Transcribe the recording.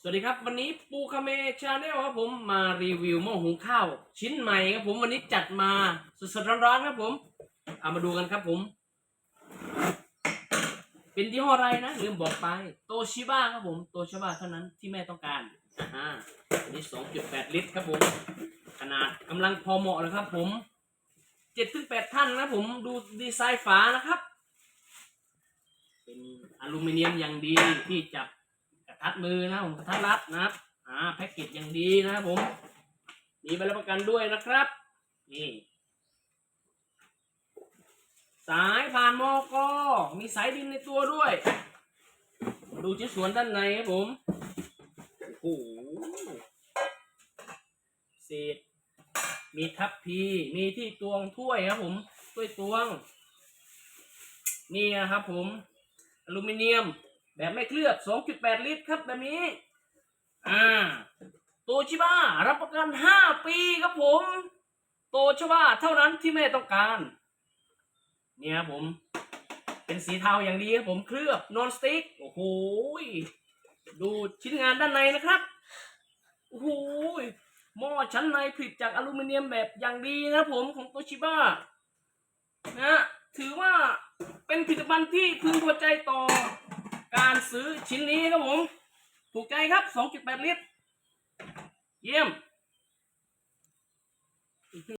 สวัสดีครับ วันนี้ปูคาเมชาแนลครับผมมารีวิวหม้อหุงข้าว ชิ้นใหม่ครับผมวันนี้จัดมาสดๆร้อนๆครับผม เอามาดูกันครับผม เป็นยี่ห้ออะไรนะลืมบอกไปโตชิบ้าครับผมโตชิบ้าเท่านั้นที่แม่ต้องการอ่าอันนี้ 2.8 ลิตรครับผม ขนาดกำลังพอเหมาะเลยครับผม7ถึง8ท่านนะผมดูดีไซน์ฝานะครับ เป็นอลูมิเนียมอย่างดีที่จับ ทัดมือนะผมกระทัดรัดนะครับ อ่าแพ็กเกจอย่างดีนะครับผม มีใบรับประกันด้วยนะครับ นี่ สายผ่านมอกอมีสายดินในตัวด้วย ดูชิ้นส่วนด้านในครับผมโอ้โหเศษมีทัพพีมีที่ตวงถ้วยครับผมถ้วยตวง นี่นะครับผม อลูมิเนียม แบบไม่เคลือบ 2.8 ลิตรครับแบบนี้ อ่า โตชิบ้ารับประกัน 5 ปีครับผม โตชิบ้าเท่านั้นที่แม่ต้องการ เนี่ยครับผม เป็นสีเทาอย่างดีครับผมเคลือบนอนสติ๊ก โอ้โห ดูชิ้นงานด้านในนะครับ โอ้โห หม้อชั้นในผลิตจากอลูมิเนียมแบบอย่างดีนะครับผมของโตชิบ้า นะ ถือว่าเป็นผลิตภัณฑ์ที่พึงพอใจต่อ ซื้อชิ้นนี้ครับผม ถูกใจครับ 2.8 ลิตร เยี่ยม